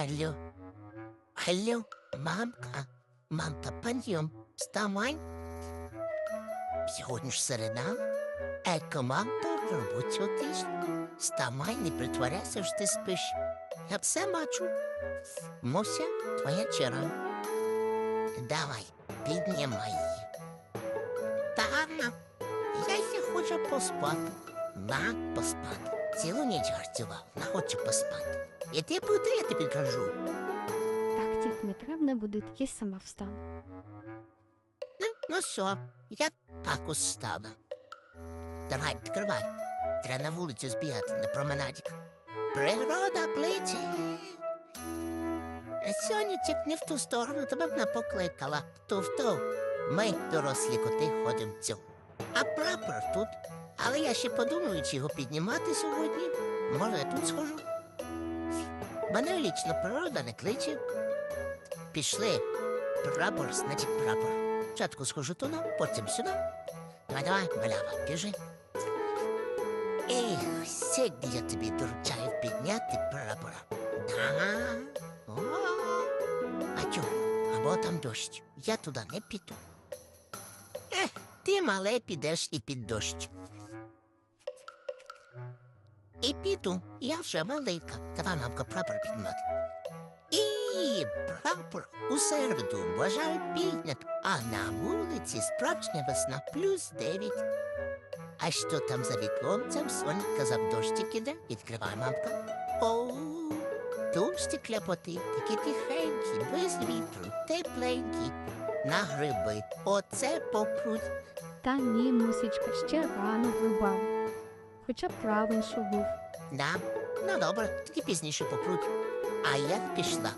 Алло. Алло, мамка. Мамка, підйом. Вставай. Сьогодні ж середа. Екомамка робочого тижня. Вставай, не притворяйся, що ти спиш. Я все бачу. Мося, твоя черга. Давай, піднімай її. Та, я ще хочу поспати. На, поспати. Цілу ніч гарцював, на хочу поспати. І ти буде, я тобі кажу. Так, тільки не треба не будити, я сама встану. Ну, ну що, я також стала. Давай, відкривай. Треба на вулицю збігати на променадік. Природа кличе. Сонечек не в ту сторону, тебе б не покликала. Ту в ту. Ми, дорослі коти, ходимо цю. А прапор тут. Але я ще подумаю, чи його піднімати сьогодні. Може, я тут схожу. Мене лічно природа не кличе. Пішли. Прапор, значить прапор. Спочатку схожу туди, потім сюди. Давай, давай, малява, біжи. Ех, сьогодні я тобі доручаю підняти прапора. Да. А чого? Або там дощ. Я туди не піду. Ех, ти мале підеш і під дощ. І піду, я вже маленька. Давай, мамка, прапор піднімати. І прапор у середу бажаю піднят, а на вулиці справжня весна плюс дев'ять. А що там за віконцем Соня казав, дощик іде? Відкривай, мамка. О, дощик ляпотить, такий тихенький, без вітру, тепленький. На гриби. Оце попруть. Та ні, мусічка, ще рано врубав. Хоча б правильно, що був. Да, ну добре, тоді пізніше попруть. А я пішла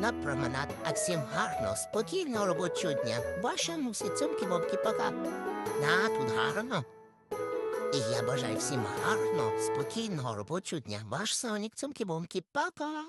на променад, а всім гарно, спокійного робочого дня. Ваша мусі, цьомки мовки пока. Да, тут гарно. І я бажаю всім гарно, спокійного робочого дня. Ваш сонік, цьомки мовки пока.